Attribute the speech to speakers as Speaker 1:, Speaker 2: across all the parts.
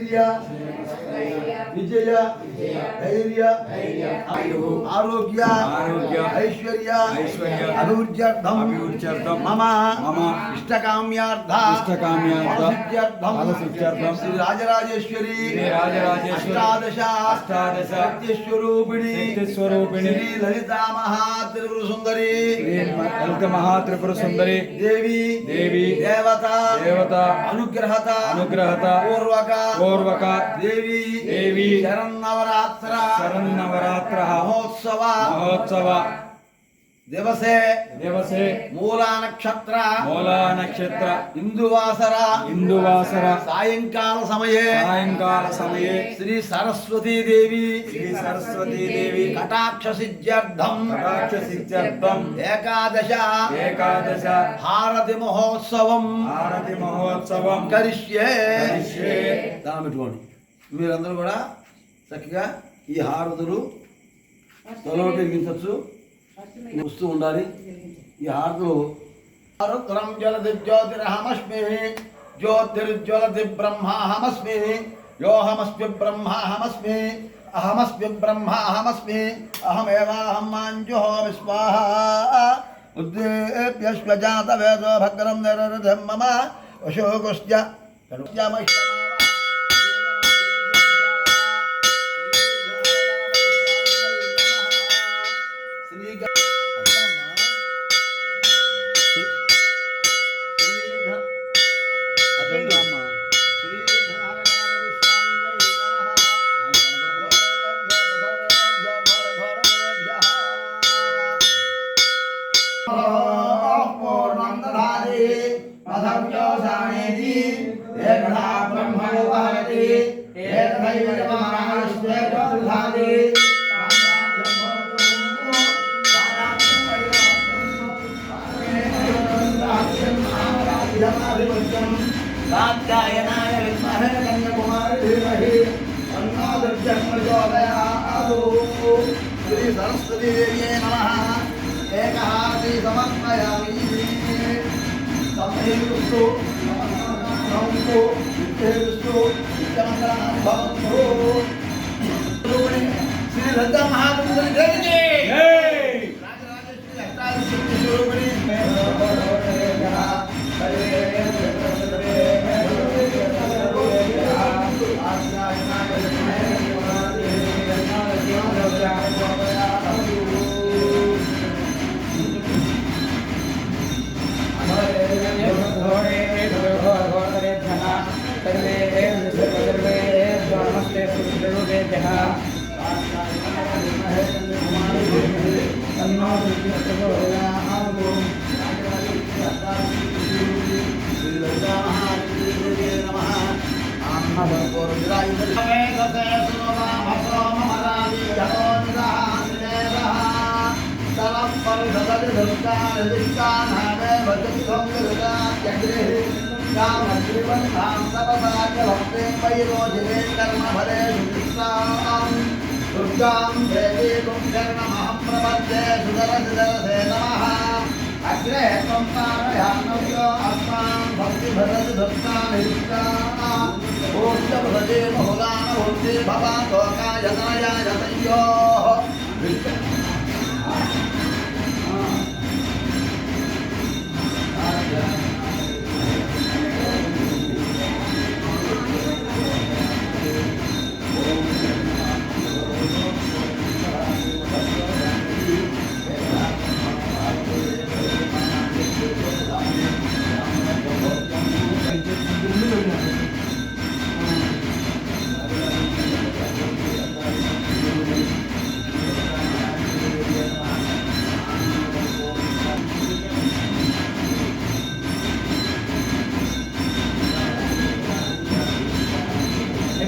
Speaker 1: Urea
Speaker 2: ವಿಜಯ
Speaker 1: ಧೈರ್ಯ
Speaker 2: ಆರೋಗ್ಯ
Speaker 1: ಐಶ್ವರ್ಯ
Speaker 2: ಅಭಿವೃದ್ಧ್ಯರ್ಥಂ
Speaker 1: ಮಮ ಇಷ್ಟಕಾಮ್ಯಾರ್ಥ
Speaker 2: ಇಷ್ಟಕಾಮ್ಯಾರ್ಥ ಶ್ರೀ
Speaker 1: ರಾಜರಾಜೇಶ್ವರಿ
Speaker 2: ಅಷ್ಟಾದಶ
Speaker 1: ಅಷ್ಟಾದಶ
Speaker 2: ಸತ್ಯಸ್ವರೂಪಿಣಿ
Speaker 1: ಸತ್ಯಸ್ವರೂಪಿಣಿ ಶ್ರೀ ಲಲಿತಾ ಮಹಾತ್ರಿಪುರ ಸುಂದರಿ
Speaker 2: ಲಲಿತ ಮಹಾತ್ರಿಪುರ ಸುಂದರಿ ದೇವಿ
Speaker 1: ದೇವಿ
Speaker 2: ದೇವತಾ
Speaker 1: ದೇವತಾ
Speaker 2: ಅನುಗ್ರಹತ
Speaker 1: ಅನುಗ್ರಹತ
Speaker 2: ಪೂರ್ವಕ
Speaker 1: పూర్వక దేవి
Speaker 2: దేవి
Speaker 1: శరన్నవరాత్ర
Speaker 2: శరన్నవరాత్ర
Speaker 1: మహోత్సవ
Speaker 2: మహోత్సవ
Speaker 1: దివసే
Speaker 2: దివసే
Speaker 1: మూలా నక్షత్ర
Speaker 2: మూలా నక్షత్ర
Speaker 1: ఇందువాసర
Speaker 2: ఇందువాసర
Speaker 1: సాయంకాల సమయే
Speaker 2: సాయంకాల సమయే
Speaker 1: శ్రీ సరస్వతీ దేవి
Speaker 2: శ్రీ సరస్వతీ దేవి
Speaker 1: కటాక్ష సిద్ధ్యర్థం
Speaker 2: కటాక్షసిద్ధ్యర్థం
Speaker 1: ఏకాదశ
Speaker 2: ఏకాదశ
Speaker 1: హారతి మహోత్సవం
Speaker 2: ఆరతి మహోత్సవం
Speaker 1: కరిష్యే
Speaker 2: కరిష్యే.
Speaker 1: పెట్టుకోండి మీరందరూ కూడా చక్కగా ఈ హారతులు తొలగొట్టి ఎరిగించవచ్చు వస్తూ ఉండాలి ఈ హారతులు హారతులం జ్వలతి జ్యోతిరహమస్మి జ్యోతిర్జ్వలతి బ్రహ్మాహమస్మి యోహమస్మి బ్రహ్మాహమస్మి అహమస్మి బ్రహ్మాహమస్మి అహమేవాహం మాంజుహోమి స్వాహా ఉద్దేప్యశ్వజాత వేదో భగ్రం నిరరథం మమ అశోకశ్చ पदव्यो जानेति एकदा ब्रह्मणो वहति एकदैव महाराष्ट्रेण प्रधाति कात्यायनाय विद्महे कन्याकुमारी धीमहि तन्नो दुर्जः प्रचोदयात् श्री सरस्वती देव्यै नमः। एकः श्री समर्थ एक सौ नौ सौ डेढ़ सौ चांदा बासो श्री लता महाराज जय राज राजेश्वरी अष्टादश स्वरूपणी సుదర సుదరసే నమః. అగ్రే త్వం తారయానవ్యో అస్మాన్ భక్తి భరతి భక్తాని ఓష్ట భజే బహుళాన భక్తి భవా లోకాయ తనయాయ తయ్యోః.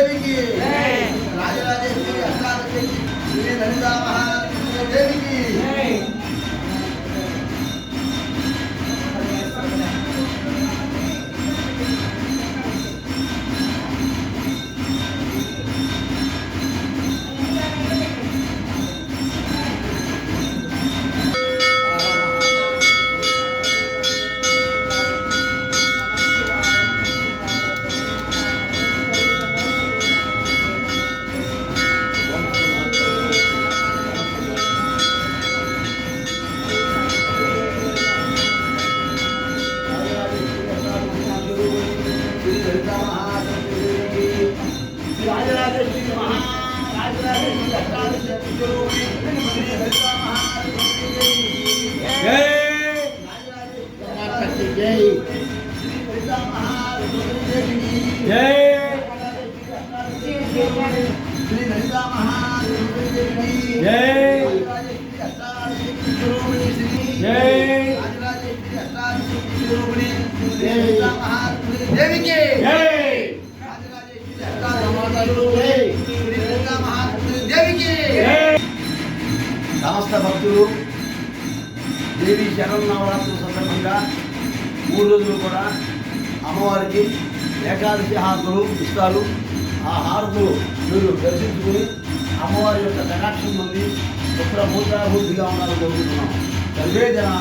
Speaker 1: தேவிக்கு. దేవికి శరణ నవరాత్రుల సందర్భంగా మూడు రోజులు కూడా అమ్మవారికి ఏకాదశి హారతులు ఇస్తారు. ఆ హారతులు మీరు దర్శించుకుని అమ్మవారి యొక్క కటాక్షం నుండి పుత్ర మూత్రాభివృద్ధిగా ఉండాలని కోరుకుంటున్నాం. సర్వే జనా